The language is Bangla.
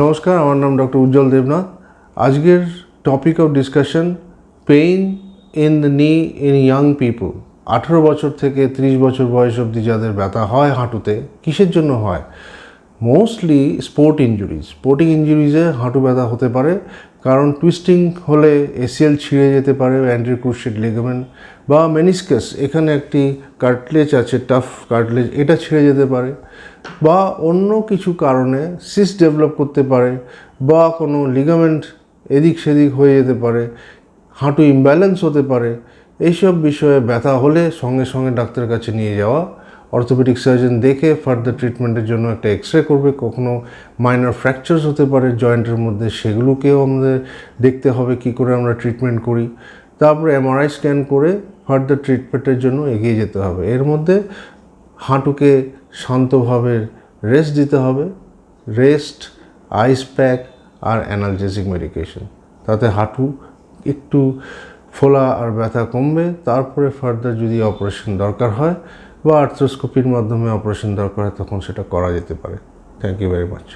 নমস্কার, আমার নাম ডক্টর উজ্জ্বল দেবনাথ। আজকের topic of discussion pain in the knee in young people আঠেরো বছর থেকে ত্রিশ বছর বয়স অবধি যাদের ব্যথা হয় হাঁটুতে, কিসের জন্য হয়? মোস্টলি স্পোর্ট ইঞ্জুরিজ স্পোর্টিং ইঞ্জুরিজে হাঁটু ব্যথা হতে পারে, কারণ টুইস্টিং হলে এসিএল ছিঁড়ে যেতে পারে অ্যান্ড্রি ক্রুশেট লিগামেন্ট বা মেনিসকাস এখানে একটি কার্টলেজ আছে টাফ কার্টলেজ এটা ছিঁড়ে যেতে পারে বা অন্য কিছু কারণে সিস ডেভেলপ করতে পারে বা কোনো লিগামেন্ট এদিক সেদিক হয়ে যেতে পারে, হাঁটু ইমব্যালেন্স হতে পারে, এইসব বিষয়ে ব্যথা হলে সঙ্গে সঙ্গে ডাক্তারের কাছে নিয়ে যাওয়া অর্থোপেডিক সার্জন দেখে ফার্দার ট্রিটমেন্টের জন্য একটা এক্স রে করবে। কখনো মাইনর ফ্র্যাকচার্স হতে পারে জয়েন্টের মধ্যে সেগুলোকেও আমাদের দেখতে হবে, কি করে আমরা ট্রিটমেন্ট করি। তারপরে এমআরআই স্ক্যান করে ফার্দার ট্রিটমেন্টের জন্য এগিয়ে যেতে হবে। এর মধ্যে হাঁটুকে শান্তভাবে রেস্ট দিতে হবে। রেস্ট আইস প্যাক আর অ্যানালজেসিক মেডিকেশন তাতে হাঁটু একটু ফোলা আর ব্যথা কমবে। তারপরে ফার্দার যদি অপারেশন দরকার হয় বা আর্থ্রোস্কোপির মাধ্যমে অপারেশন দরকার হয়, তখন সেটা করা যেতে পারে। Thank you very much